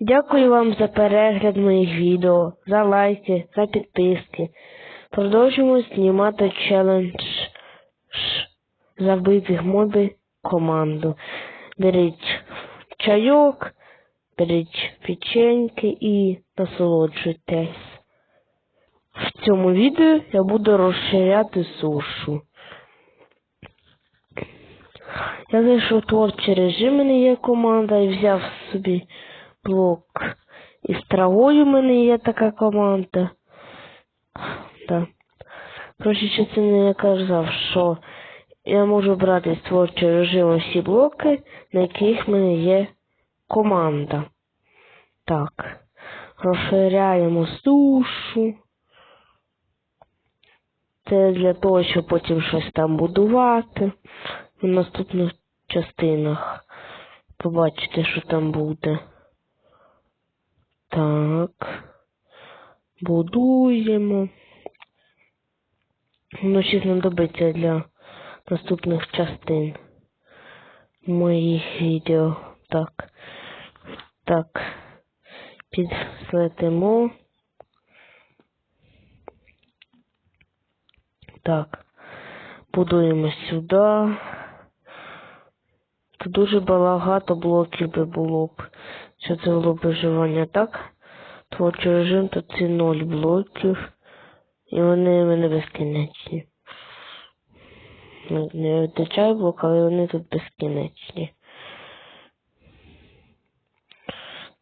Дякую вам за перегляд моїх відео, за лайки, за підписки. Продовжуємо знімати челендж забитих моби команду. Беріть чайок, беріть печеньки і насолоджуйтесь. В цьому відео я буду розширяти сушу. Я зайшов режим, мене є команда і взяв собі блок. І з травою в мене є така команда. Да. Проще частини я казав, що я можу брати з творчого режиму всі блоки, на яких в мене є команда. Так. Розширяємо сушу. Це для того, щоб потім щось там будувати в наступних частинах. Побачите, що там буде. Так. Будуємо. Воно ще знадобиться для наступних частин моїх відео. Так. Так. Підслетимо. Так. Будуємо сюди. Тут дуже багато блоків би було б. Що це було б виживання, так? Творчий режим тут це 0 блоків. І вони в мене безкінечні. Не вистачає блок, але вони тут безкінечні.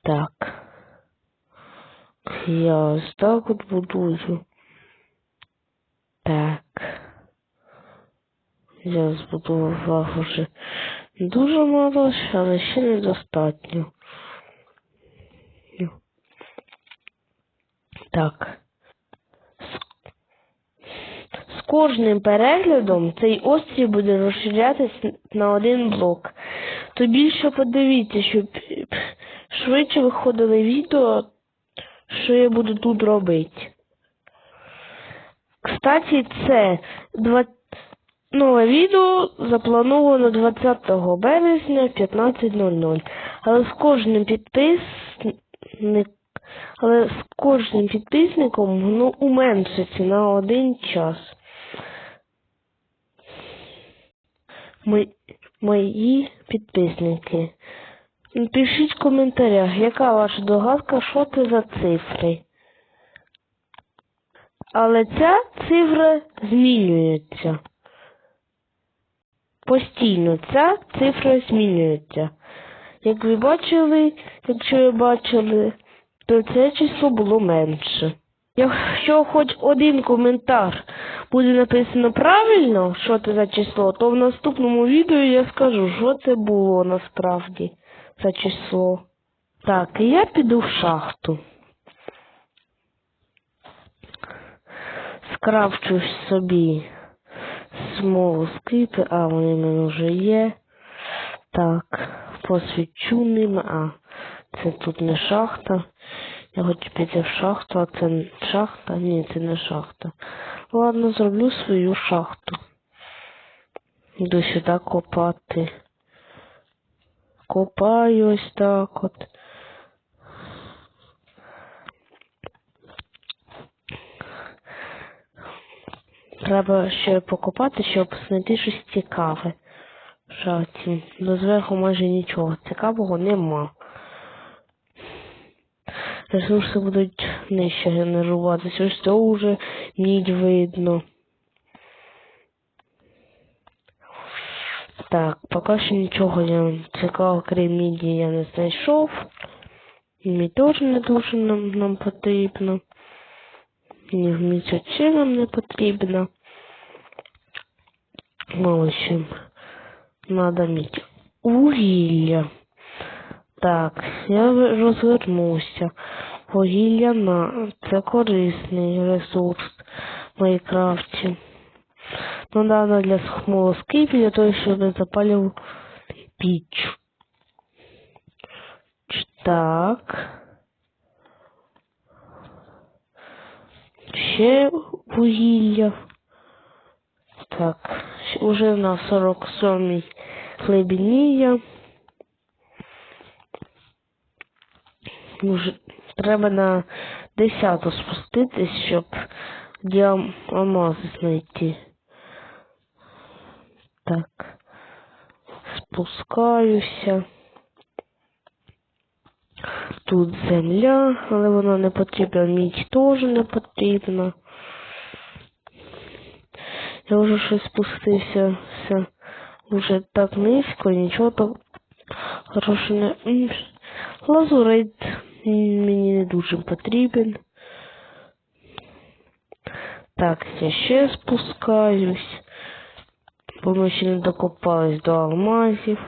Так. Я ось так от будую. Так. Я збудував уже дуже мало, але ще недостатньо. Так. З кожним переглядом цей острів буде розширятися на один блок. То більше подивіться, щоб швидше виходили відео, що я буду тут робити. Кстати, це 20... нове відео заплановано 20 березня в 15.00. Але з кожним підписник... Але з кожним підписником воно уменшиться на один час. Мої, підписники. Пишіть в коментарях, яка ваша догадка, що це за цифри. Але ця цифра змінюється. Постійно ця цифра змінюється. Як ви бачили, якщо ви бачили, то це число було менше. Якщо хоч один коментар буде написано правильно, що це за число, то в наступному відео я скажу, що це було насправді за число. Так, і я піду в шахту. Скрафчу собі смолу скипи, а вони в мене вже є. Так, посвічу ним, а це тут не шахта. Я хочу піти в шахту, а це шахта? Ні, це не шахта. Ладно, зроблю свою шахту. Йду сюди копати. Копаю ось так от. Треба ще покопати, щоб знайти щось цікаве. в шахті. До зверху майже нічого цікавого нема. Ресурси будуть нижче генеруватися. Ось це вже мідь видно. Так, поки що нічого я цікавого, крім міді, я не знайшов. Мідь теж не дуже нам, нам потрібно. Ні, мідь взагалі нам не потрібно. Мало чим. Надо мідь. Вугілля. Так, я розвернуся. Вугілля на це корисний ресурс в Майнкрафті. Ну надо для смолоскипів, для того, щоб запалював піч. Так. Ще вугілля. Так, уже на 47-й хлебінія. Може, треба на десяту спуститись, щоб діамази знайти. Так. Спускаюся. Тут земля, але вона не потрібна, мідь теж не потрібна. Я вже щось спустився все вже так низько, нічого так хороше не. М, Мені не дуже потрібен. Так, я ще спускаюсь, бо докопались до алмазів.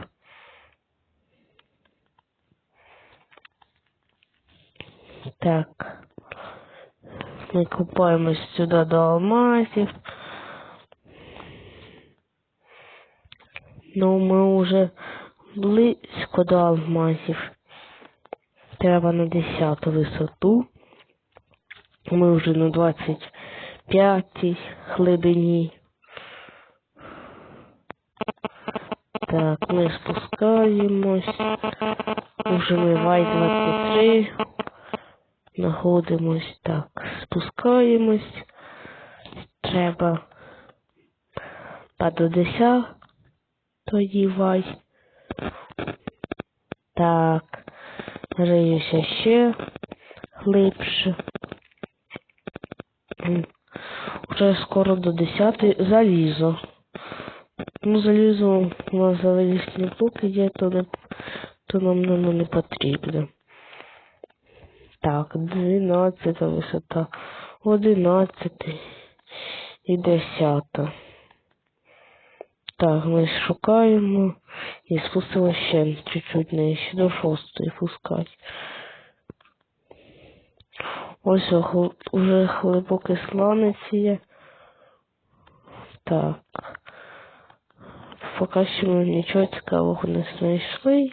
Так. Ми купаємось сюди до алмазів. Ну, ми вже близько до алмазів. Треба на 10 висоту. Ми вже на 25 глибині. Так, ми спускаємось. Уже ми вай 23. Находимось так. Спускаємось. Треба та до 10 тоді вай. Так. Риюся ще глибше. Уже скоро до 10 залізо. Ну, залізо у нас залізні блоки є, то не то нам воно не потрібно. Так, 12 висота, 11 і 10. Так, ми шукаємо і спустимо ще чуть-чуть нижче до шостої пускати. Ось уже глибокий сланець є. Так. Поки що ми нічого цікавого не знайшли.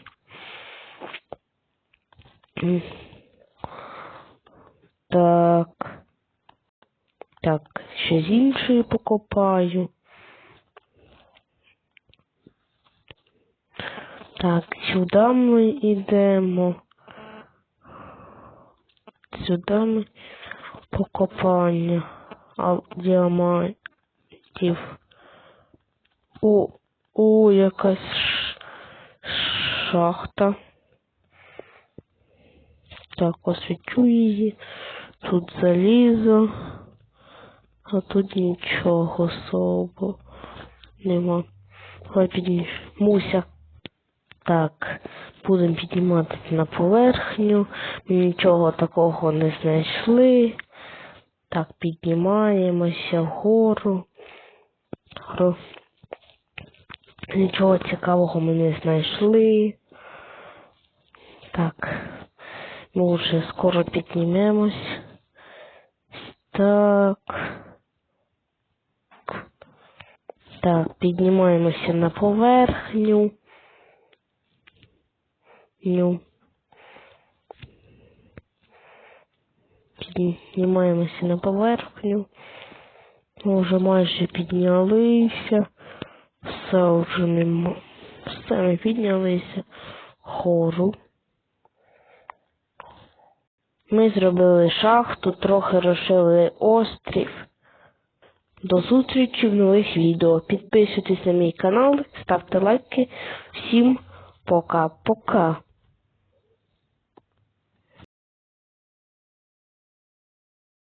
Так. Так, ще з іншої покопаю. Так, сюди ми йдемо. Сюди ми покопання діамантів. О, о, якась шахта. Так, освічу її. Тут залізо, а тут нічого особо нема. Муся. Так, будемо підніматися на поверхню. Нічого такого не знайшли. Так, піднімаємося вгору. Нічого цікавого ми не знайшли. Так, ми вже скоро піднімемось. Так. Так, піднімаємося на поверхню. Ну. Піднімаємося на поверхню. Ми вже майже піднялися. Все вже нема. Все ми піднялися хору. Ми зробили шахту, трохи розшили острів. До зустрічі в нових відео. Підписуйтесь на мій канал, ставте лайки. Всім пока-пока.